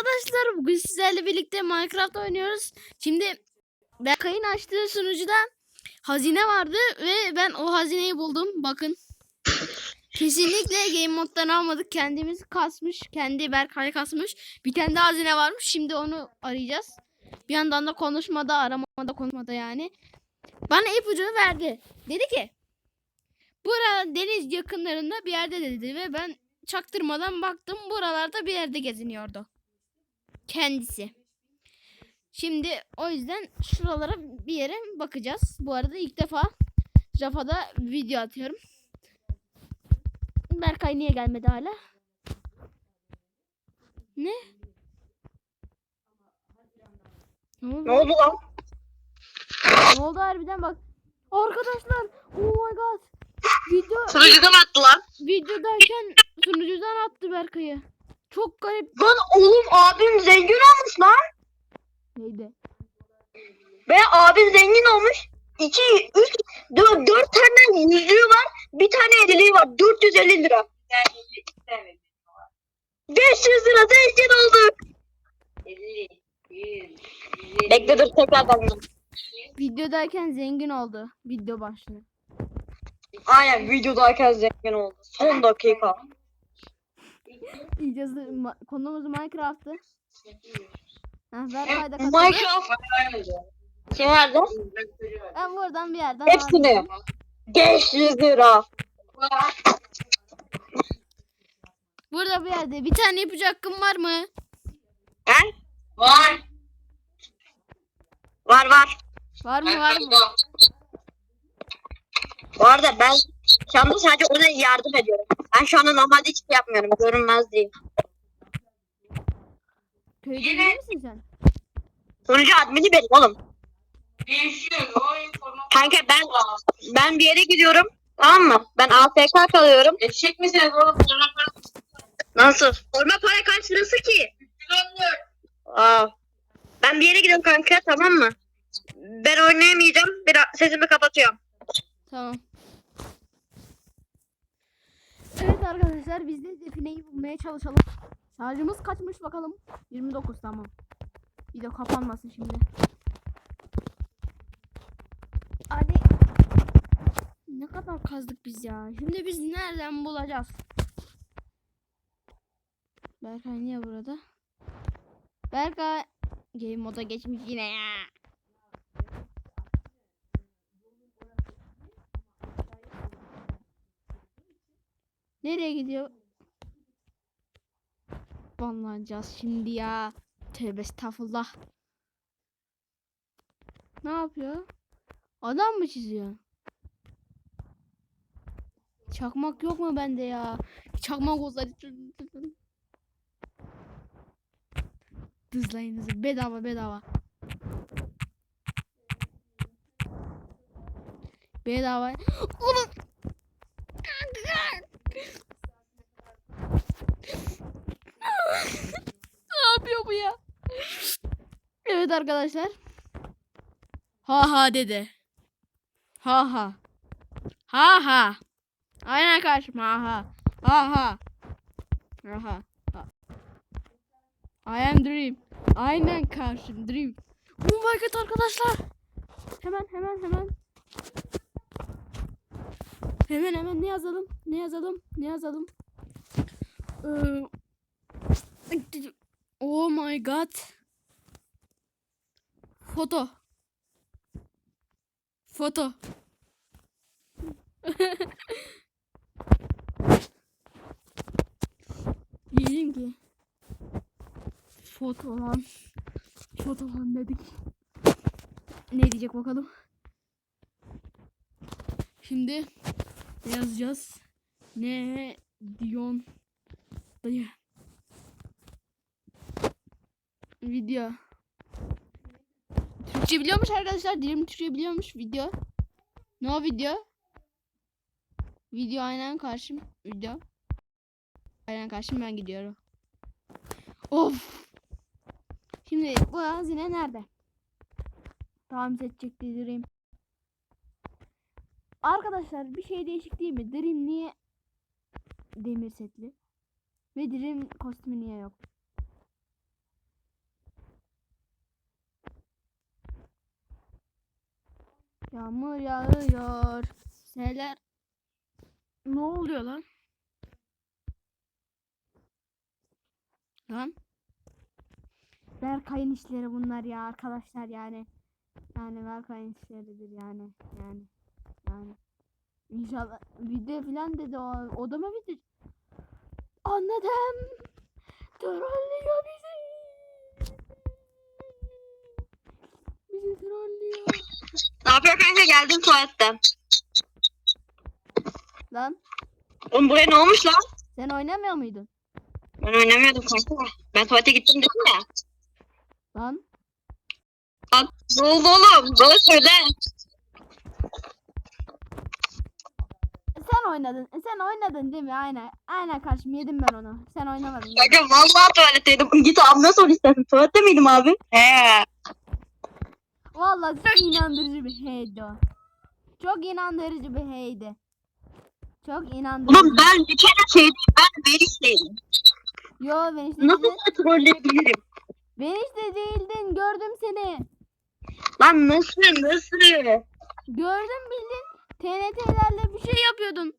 arkadaşlar bugün sizlerle birlikte Minecraft oynuyoruz. Şimdi Berkay'ın açtığı sunucuda hazine vardı ve ben o hazineyi buldum. Bakın. Kesinlikle game moddan almadık. Kendimiz kasmış. Kendi Berkay kasmış. Bir tane de hazine varmış. Şimdi onu arayacağız. Bir yandan da konuşmada aramada konuşmada yani. Bana ipucu verdi. Dedi ki Bura deniz yakınlarında bir yerde dedi ve ben çaktırmadan baktım buralarda bir yerde geziniyordu. Kendisi. Şimdi o yüzden şuralara bir yere bakacağız. Bu arada ilk defa Rafa'da video atıyorum. Berkay niye gelmedi hala? Ne? Ne oldu? Ne oldu lan? Ne oldu harbiden bak. Arkadaşlar. Oh my god. Video Sunucudan attı lan. videodayken sunucudan attı Berkay'ı. Çok garip. Lan oğlum abim zengin olmuş lan. Neydi? Ve abim zengin olmuş. 2, 3, 4, 4 tane yüzüğü var. Bir tane eliliği var. 450 lira. 500 lira zengin olduk. Bekle dur tekrardan. Videodayken zengin oldu. Video başlığı. Aynen videodayken zengin oldu. Son dakika. Ma- konumuz Minecraft'tı. Ha, Berkay da katıldı. Minecraft. Şey nerede? Ben buradan bir yerden Hepsini. aldım. 500 lira. Burada bir yerde. Bir tane ipucu hakkım var mı? He? Var. Var var. Var mı var mı? Bu arada ben şu anda sadece ona yardım ediyorum. Ben şu anda normalde hiçbir şey yapmıyorum. Görünmez değil. Köyde değil misin sen? Sonucu admini benim oğlum. Kanka ben ben bir yere gidiyorum. Tamam mı? Ben AFK kalıyorum. Eşek misiniz oğlum? Nasıl? Forma para kaç lirası ki? Aa. Ben bir yere gidiyorum kanka tamam mı? Ben oynayamayacağım. Biraz sesimi kapatıyorum. Tamam. Evet arkadaşlar biz de defineyi bulmaya çalışalım. Şarjımız kaçmış bakalım. 29 tamam. Video kapanmasın şimdi. Hadi. Ne kadar kazdık biz ya. Şimdi biz nereden bulacağız? Berkay niye burada? Berkay. Game moda geçmiş yine ya. Nereye gidiyor? Banlanacağız şimdi ya. Tövbe estağfurullah. Ne yapıyor? Adam mı çiziyor? Çakmak yok mu bende ya? Çakmak olsa Dızlayınızı bedava bedava. Bedava. Oğlum. ne yapıyor bu ya? Evet arkadaşlar. Ha ha dedi. Ha ha. Ha ha. Aynen ha ha. Ha ha. Ha ha. ha. I am dream. Aynen karşım dream. Oh my god arkadaşlar. Hemen hemen hemen. Hemen hemen ne yazalım? Ne yazalım? Ne yazalım? Ee, oh my god. Foto. Foto. Diyelim ki foto lan. Foto lan dedik. Ne diyecek bakalım. Şimdi ne yazacağız? Ne diyon dayı. Video. Türkçe biliyormuş arkadaşlar. Dilim Türkçe biliyormuş video. Ne o video? Video aynen karşım. Video. Aynen karşım ben gidiyorum. Of. Şimdi bu hazine nerede? Tamam seçecek Dream. Arkadaşlar bir şey değişik değil mi? Dream niye demir setli? Ve Dream kostümü niye yok? Yağmur yağıyor. Seler. Ne oluyor lan? Lan. Berkay'ın işleri bunlar ya arkadaşlar yani. Yani Berkay'ın işleridir yani. Yani. Yani. İnşallah video falan dedi o, o da mı video? Anladım. Trollüyor yapıyor kanka geldim tuvaletten. Lan Oğlum buraya ne olmuş lan? sen oynamıyor muydun? Ben oynamıyordum kanka. Ben tuvalete gittim dedim ya. Lan Lan, Ne oldu oğlum? Bana söyle. sen oynadın. Sen oynadın değil mi? Aynen. Aynen karşım yedim ben onu. Sen oynamadın. Kanka vallahi tuvaletteydim. Git abime sor istersen. Tuvalette miydim abi? He. Vallahi çok inandırıcı bir heydi o. Çok inandırıcı bir heydi. Çok inandırıcı. Oğlum ben bir kere şeydim. Ben Melis'teydim. Yo ben işte Nasıl değildin. da trolleyebilirim? Ben işte değildin. Gördüm seni. Lan nasıl nasıl? Gördüm bildin. TNT'lerle bir şey yapıyordun.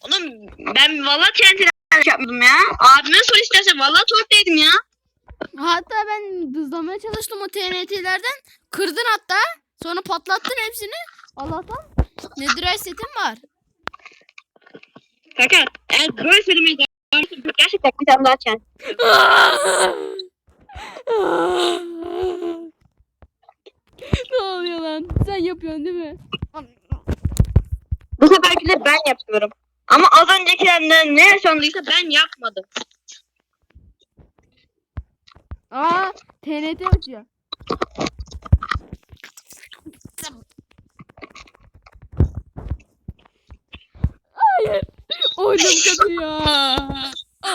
Oğlum ben valla TNT'den yapmadım ya. Abime sor istersen valla tuvaletteydim ya. Hatta ben hızlamaya çalıştım o TNT'lerden. Kırdın hatta. Sonra patlattın hepsini. Allah'tan Netherite setim var. Kanka eğer böyle söylemeye devam edersen gerçekten bir tane daha çen. ne oluyor lan? Sen yapıyorsun değil mi? Bu seferki de ben yapıyorum. Ama az öncekilerinden ne yaşandıysa ben yapmadım. Aa, TNT uçuyor. Hayır. Oyunum kasıyor.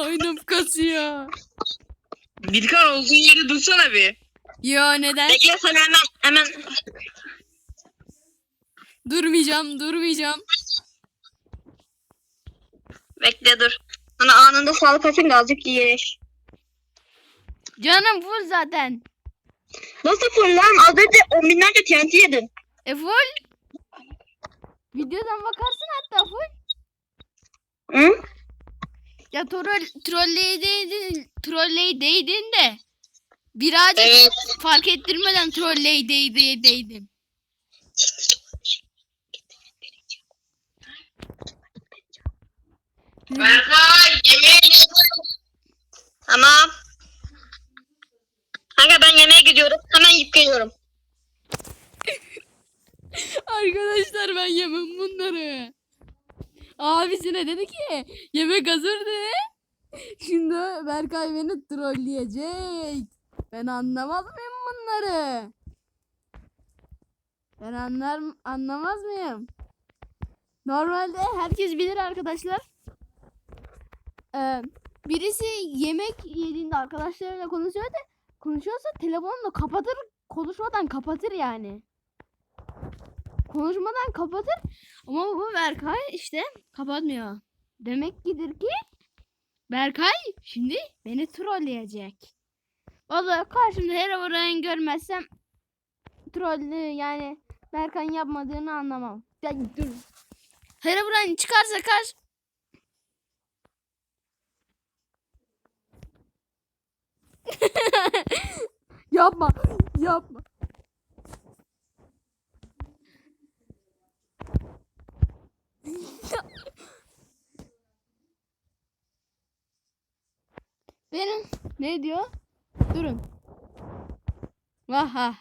Oyunum kasıyor. Bilkan olduğun yerde dursana bir. Yo neden? Bekle sen hemen hemen Durmayacağım, durmayacağım. bekle dur. Sana anında sağlık açın da azıcık iyileş. Canım full zaten. Nasıl full lan? Az önce on binlerce TNT yedin. E full. Videodan bakarsın hatta full. Hı? Ya troll trolleydeydin, trolleydeydin de birazcık Evet. fark ettirmeden trolleydeydin. Berkay yemeğe Tamam. Kanka ben yemeğe gidiyorum. Hemen yiyip geliyorum. Arkadaşlar ben yemem bunları. Abisine dedi ki yemek hazır dedi. Şimdi Berkay beni trolleyecek. Ben anlamaz mıyım bunları? Ben anlar anlamaz mıyım? Normalde herkes bilir arkadaşlar. Ee, birisi yemek yediğinde arkadaşlarıyla konuşuyor da konuşuyorsa telefonunu kapatır konuşmadan kapatır yani. Konuşmadan kapatır ama bu Berkay işte kapatmıyor. Demek kidir ki Berkay şimdi beni trolleyecek. Vallahi karşımda Herobrine görmezsem troll yani Berkay'ın yapmadığını anlamam. Ya dur. Herobrine çıkarsa karşı yapma. Yapma. Benim ne diyor? Durun. Vaha.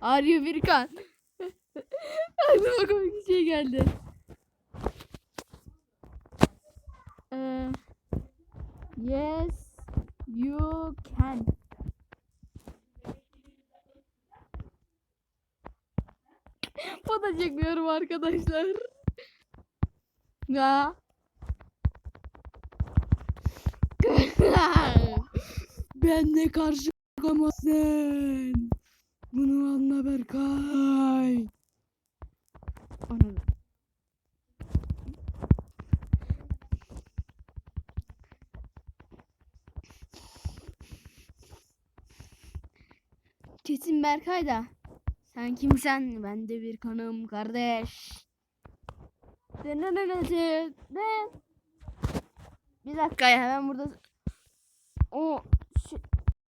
Arıyor bir kan. Aklıma komik bir şey geldi. Yes, you can. Foto çekmiyorum arkadaşlar. Ya. Benle karşı çıkamazsın. Bunu anla Berkay. Anladım. Kesin Berkay da. Sen kimsen? Ben de bir kanım kardeş. Bir dakika ya ben burada o